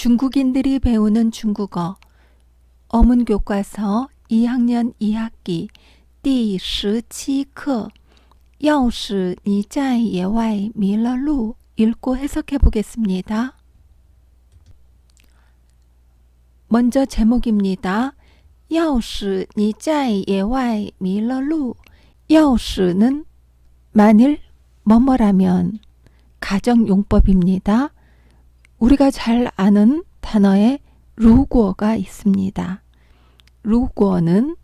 중국인들이 배우는 중국어 어문 교과서 2학년 2학기 第17课钥匙你在野外迷了路 읽고 해석해 보겠습니다. 먼저 제목입니다. 钥匙你在野外迷了路 钥匙는 만일 뭐뭐라면 가정용법입니다. 우리가 잘 아는 단어에 루고가 있습니다. 루고는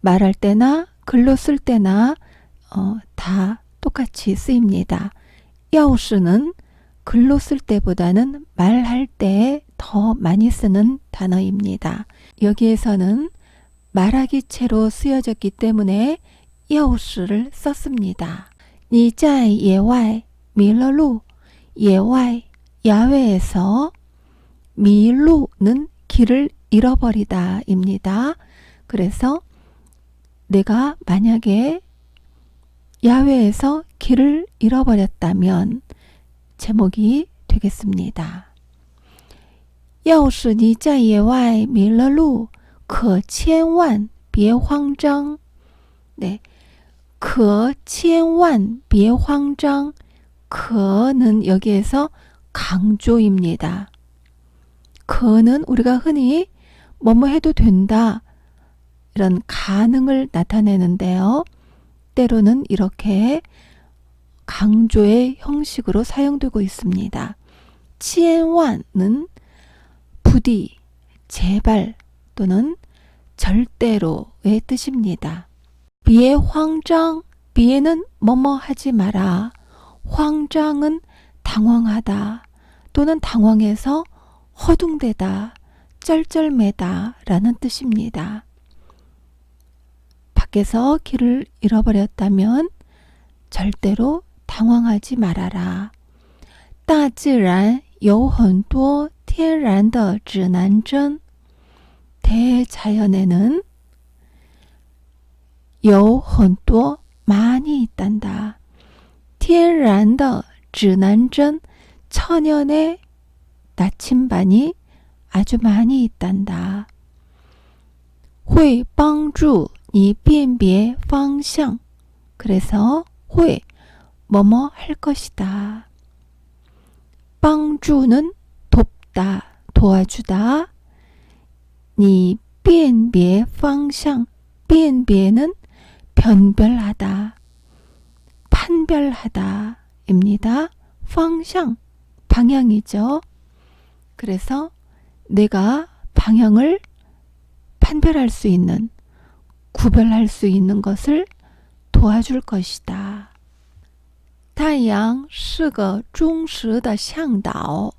말할 때나 글로 쓸 때나 어, 다 똑같이 쓰입니다. 야오스는 글로 쓸 때보다는 말할 때 더 많이 쓰는 단어입니다. 여기에서는 말하기체로 쓰여졌기 때문에 야오스를 썼습니다. 你在野外迷了路,野外 야외에서 미루는 길을 잃어버리다입니다. 그래서 내가 만약에 야외에서 길을 잃어버렸다면 제목이 되겠습니다. 要是你在野外迷了路，可千万别慌张。 네, 可千万别慌张。 可는 여기에서 강조입니다. 그는 우리가 흔히 뭐뭐 해도 된다 이런 가능을 나타내는데요. 때로는 이렇게 강조의 형식으로 사용되고 있습니다. 치엔완은 부디, 제발 또는 절대로의 뜻입니다. 비에 황장, 비에는 뭐뭐 하지 마라. 황장은 당황하다 또는 당황해서 허둥대다, 쩔쩔매다 라는 뜻입니다. 밖에서 길을 잃어버렸다면 절대로 당황하지 말아라. 大自然有很多天然的指南针. 대자연에는 有很多 많이 있단다. 天然的 指南针 천연의 나침반이 아주 많이 있단다. 会帮助你辨别方向. 그래서 会 뭐뭐 할 것이다. 帮助는 돕다, 도와주다. 你辨别方向, 辨别는 변별하다, 판별하다 입니다. 方向 방향이죠. 그래서 내가 방향을 판별할 수 있는, 구별할 수 있는 것을 도와줄 것이다. 太阳是个忠实的向导.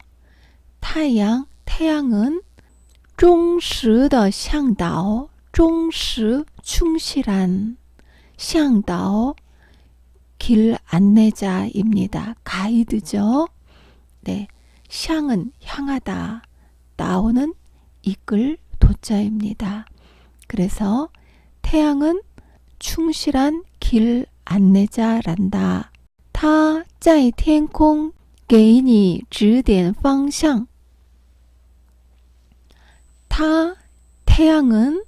太阳, 태양은 忠实的向导, 忠实, 충실한, 向导, 길 안내자입니다. 가이드죠. 네. 샹은 향하다. 나오는 이끌 도자입니다. 그래서 태양은 충실한 길 안내자란다. 他在天空给你指点方向.他 태양은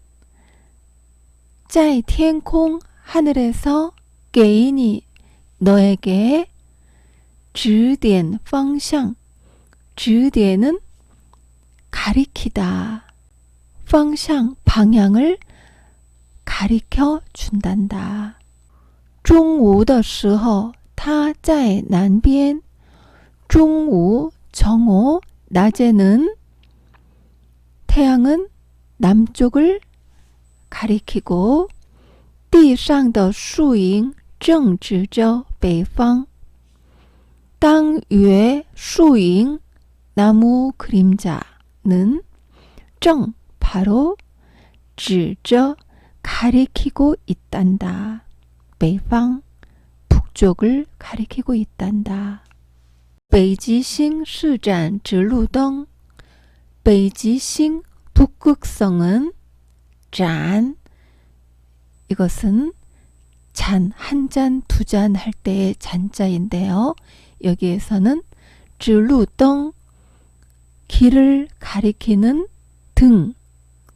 在天空 하늘에서 给你 너에게 指点方向 指点은 가리키다. 方向 방향을 가리켜 준단다. 中午的时候他在南边. 中午 정오 낮에는 태양은 남쪽을 가리키고 地上的树影 正指着北方. 땅 위에 树影 나무 그림자는 정 바로 指着 가리키고 있단다. 北方 북쪽을 가리키고 있단다. 北极星是盏指路灯. 北极星 북극성은 盏 이것은 잔, 한 잔, 두 잔 할 때의 잔자인데요. 여기에서는 쯔루덩 길을 가리키는 등,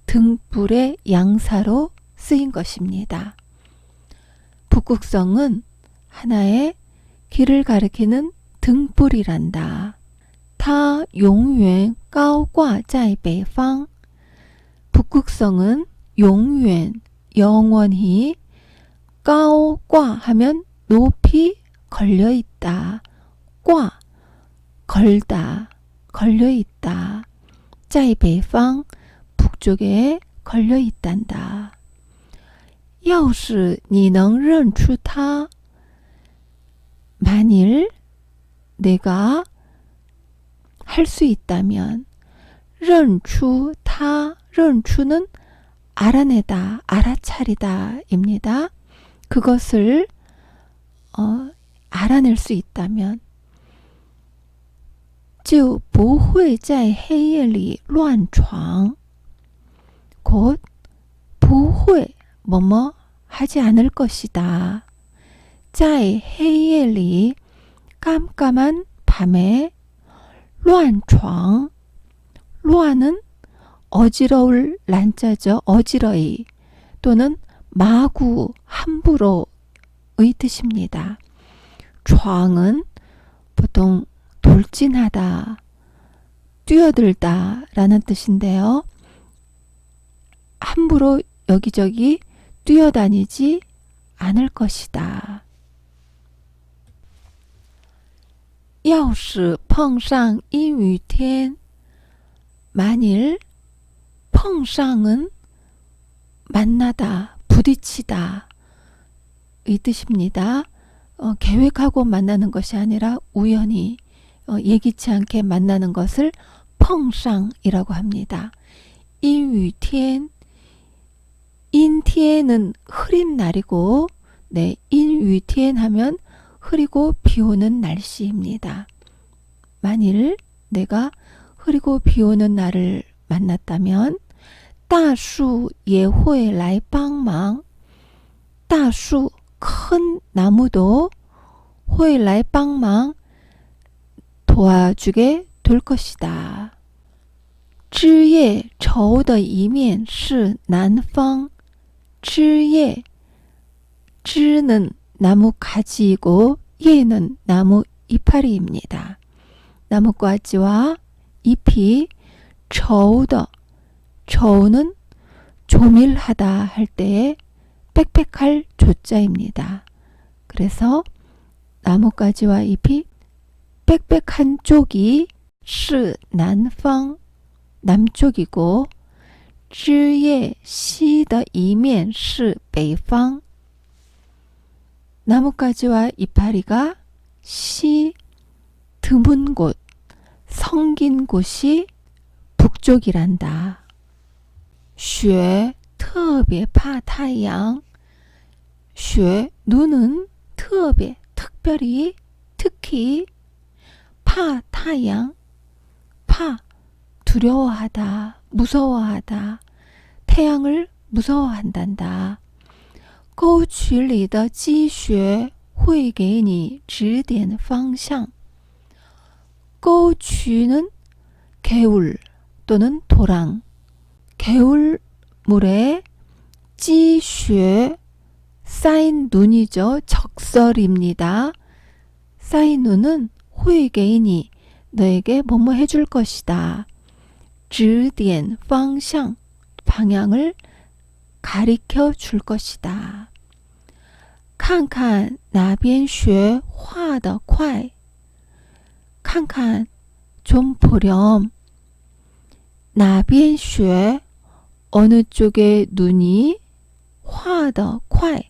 등불의 양사로 쓰인 것입니다. 북극성은 하나의 길을 가리키는 등불이란다. 타 용연 까오과 자이 베이팡 북극성은 용연 영원히 高挂 하면 높이 걸려 있다. 挂 걸다, 걸려 있다. 在北方 북쪽에 걸려 있단다. 要是你能认出它 만일 내가 할 수 있다면 认出他 认出는 알아내다, 알아차리다 입니다. 그것을 어, 알아낼 수 있다면 就不会在黑夜里乱闯곧不会 뭐뭐 하지 않을 것이다. 在黑夜里 깜깜한 밤에 乱闯 乱은 어지러울 란자죠. 어지러이 또는 마구 함부로의 뜻입니다.闯은 보통 돌진하다, 뛰어들다 라는 뜻인데요. 함부로 여기저기 뛰어다니지 않을 것이다. 要是碰上阴雨天 만일 펑상은 만나다, 부딪히다 이 뜻입니다. 어, 계획하고 만나는 것이 아니라 우연히 어, 예기치 않게 만나는 것을 펑상이라고 합니다. 인위天인티에는 흐린 날이고 네, 인위天 하면 흐리고 비 오는 날씨입니다. 만일 내가 흐리고 비 오는 날을 만났다면 大树也会来帮忙.大树큰 나무도 会来帮忙 도와주게 될 것이다. 枝叶稠的一面是南方.枝叶枝는 나무 가지이고 예는 나무 이파리입니다. 나뭇가지와 잎이 저우더 저우는 조밀하다 할 때에 빽빽할 조자입니다. 그래서 나뭇가지와 잎이 빽빽한 쪽이 是南方 남쪽이고 枝叶稀的一面是北方 나뭇가지와 이파리가 시 드문 곳, 성긴 곳이 북쪽이란다. 雪特别怕太阳.雪 눈은 特别 특별히 특히 파太阳 파 두려워하다 무서워하다 태양을 무서워한단다. 沟渠里的积雪会给你指点方向。沟渠는 개울 또는 도랑. 개울물에 찌雪 쌓인 눈이죠. 적설입니다. 쌓인 눈은 호의개인이 너에게 뭐뭐 해줄 것이다. 指点方向 방향을 가리켜 줄 것이다. 看看哪边学画得快.看看좀 보렴. 哪边学 어느 쪽에 눈이 화더 콰이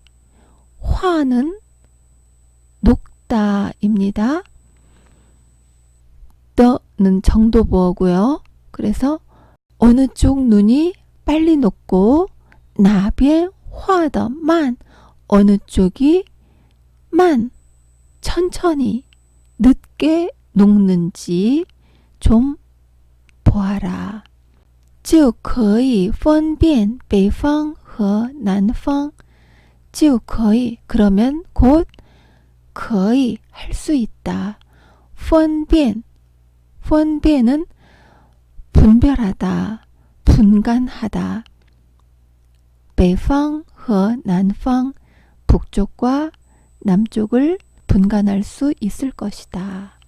화는 녹다입니다. 더는 정도 보고요. 그래서 어느 쪽 눈이 빨리 녹고 나비의 화더만 어느 쪽이 만 천천히 늦게 녹는지 좀 보아라. 就可以分辨北方和南方就可以 그러면 곧 可以할 수 있다. 分辨分辨은 분별하다, 분간하다. 北方和南方, 북쪽과 남쪽을 분간할 수 있을 것이다.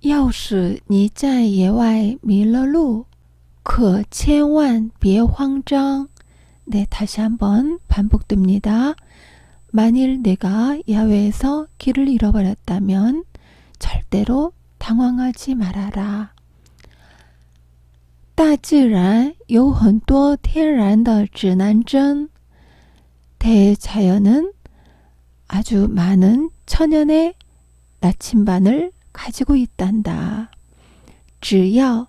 要是你在野外迷了路， 可千万别慌张。 네, 다시 한번 반복됩니다. 만일 내가 야외에서 길을 잃어버렸다면 절대로 당황하지 말아라. 大自然有很多天然的指南针. 대자연은 아주 많은 천연의 나침반을 가지고 있단다. 只要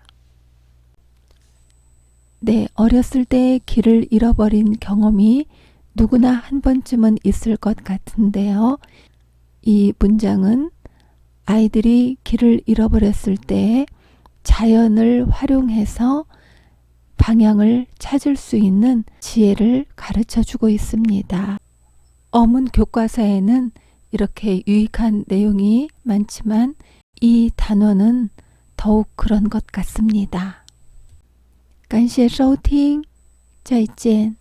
네, 어렸을 때 길을 잃어버린 경험이 누구나 한 번쯤은 있을 것 같은데요. 이 문장은 아이들이 길을 잃어버렸을 때 자연을 활용해서 방향을 찾을 수 있는 지혜를 가르쳐 주고 있습니다. 어문 교과서에는 이렇게 유익한 내용이 많지만 이 단어는 더욱 그런 것 같습니다. 感谢收听，再见。